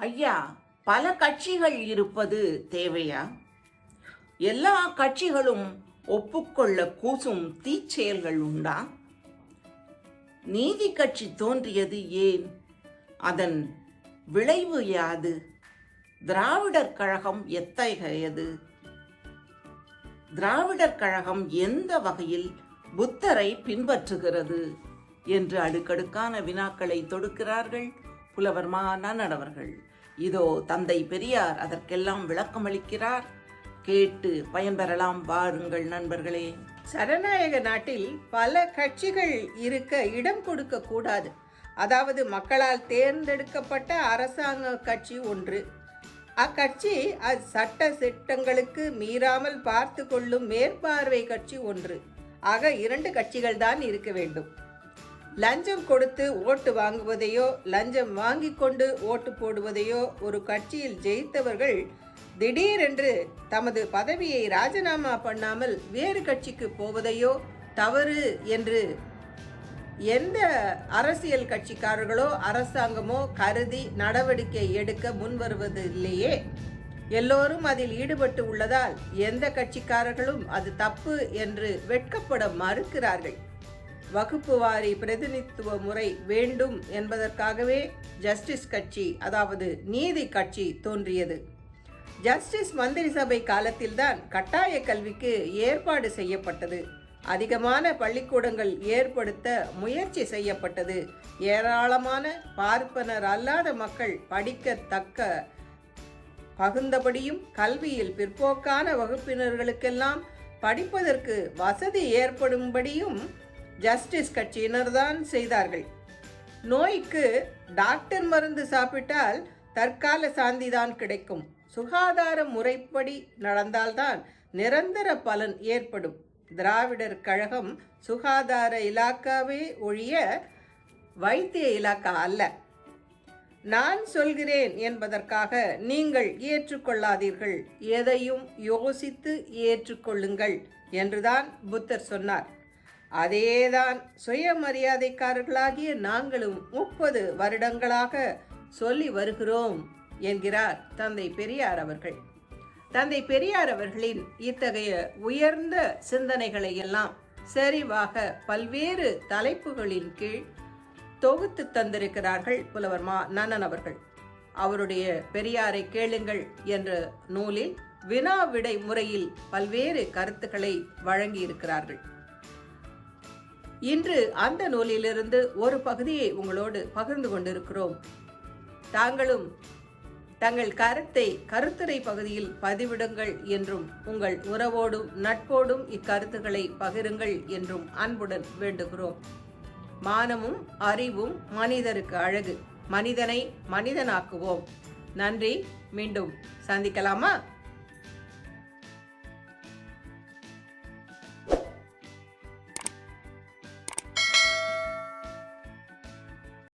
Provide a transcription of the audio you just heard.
ஐயா பல கட்சிகள் இருப்பது தேவையா? எல்லா கட்சிகளும் ஒப்புக்கொள்ள கூசும் தீச்செயல்கள் உண்டா? நீதி கட்சி தோன்றியது ஏன்? அதன் விளைவு யாது? திராவிடர் கழகம் எத்தகையது? திராவிடர் கழகம் எந்த வகையில் புத்தரை பின்பற்றுகிறது? என்று அடுக்கடுக்கான வினாக்களை தொடுக்கிறார்கள் புலவர் மா அவர்கள் இதோ தந்தை பெரியார் அதற்கெல்லாம் விளக்கமளிக்கிறார். கேட்டு பயன்பெறலாம் வாருங்கள் நண்பர்களே. சரணாயக நாட்டில் பல கட்சிகள் இருக்க இடம் கொடுக்க கூடாது. அதாவது மக்களால் தேர்ந்தெடுக்கப்பட்ட அரசாங்க கட்சி ஒன்று. அக்கட்சி அது சட்ட திட்டங்களுக்கு மீறாமல் பார்த்து கொள்ளும் மேற்பார்வை கட்சி ஒன்று. ஆக இரண்டு கட்சிகள் தான் இருக்க வேண்டும். லஞ்சம் கொடுத்து ஓட்டு வாங்குவதையோ லஞ்சம் வாங்கி கொண்டு ஓட்டு போடுவதையோ ஒரு கட்சியில் ஜெயித்தவர்கள் திடீரென்று தமது பதவியை ராஜினாமா பண்ணாமல் வேறு கட்சிக்கு போவதையோ தவறு என்று எந்த அரசியல் கட்சிக்காரர்களோ அரசாங்கமோ கருதி நடவடிக்கை எடுக்க முன்வருவது இல்லையே எல்லோரும் அதில் ஈடுபட்டு உள்ளதால் எந்த கட்சிக்காரர்களும் அது தப்பு என்று வெட்கப்பட மறுக்கிறார்கள். வகுப்பு வாரி பிரதிநிதித்துவ முறை வேண்டும் என்பதற்காகவே ஜஸ்டிஸ் கட்சி அதாவது நீதி கட்சி தோன்றியது. ஜஸ்டிஸ் மந்திரி சபை காலத்தில்தான் கட்டாய கல்விக்கு ஏற்பாடு செய்யப்பட்டது. அதிகமான பள்ளிக்கூடங்கள் ஏற்படுத்த முயற்சி செய்யப்பட்டது. ஏராளமான பார்ப்பனர் அல்லாத மக்கள் படிக்கத்தக்க பகுந்தபடியும் கல்வியில் பிற்போக்கான வகுப்பினர்களுக்கெல்லாம் படிப்பதற்கு வசதி ஏற்படும்படியும் ஜஸ்டிஸ் கட்சியினர் தான் செய்தார்கள். நோய்க்கு டாக்டர் மருந்து சாப்பிட்டால் தற்கால சாந்திதான் கிடைக்கும். சுகாதார முறைப்படி நடந்தால்தான் நிரந்தர பலன் ஏற்படும். திராவிடர் கழகம் சுகாதார இலாக்காவே ஒழிய வைத்திய இலாக்கா அல்ல. நான் சொல்கிறேன் என்பதற்காக நீங்கள் ஏற்றுக்கொள்ளாதீர்கள். எதையும் யோசித்து ஏற்றுக்கொள்ளுங்கள் என்றுதான் புத்தர் சொன்னார். அதேதான் சுயமரியாதைக்காரர்களாகிய நாங்களும் முப்பது வருடங்களாக சொல்லி வருகிறோம் என்கிறார் தந்தை பெரியார் அவர்கள். தந்தை பெரியார் அவர்களின் இத்தகைய உயர்ந்த சிந்தனைகளை எல்லாம் செறிவாக பல்வேறு தலைப்புகளின் கீழ் தொகுத்து தந்திருக்கிறார்கள் புலவர் மா நன்னன் அவர்கள். அவருடைய பெரியாரை கேளுங்கள் என்ற நூலில் வினா விடை முறையில் பல்வேறு கருத்துக்களை வழங்கியிருக்கிறார்கள். இன்று அந்த நூலிலிருந்து ஒரு பகுதியை உங்களோடு பகிர்ந்து கொண்டிருக்கிறோம். தாங்களும் தங்கள் கருத்தை கருத்துரை பகுதியில் பதிவிடுங்கள் என்றும் உங்கள் உறவோடும் நட்போடும் இக்கருத்துக்களை பகிருங்கள் என்றும் அன்புடன் வேண்டுகிறோம். மானமும் அறிவும் மனிதருக்கு அழகு. மனிதனை மனிதனாக்குவோம். நன்றி. மீண்டும் சந்திக்கலாமா?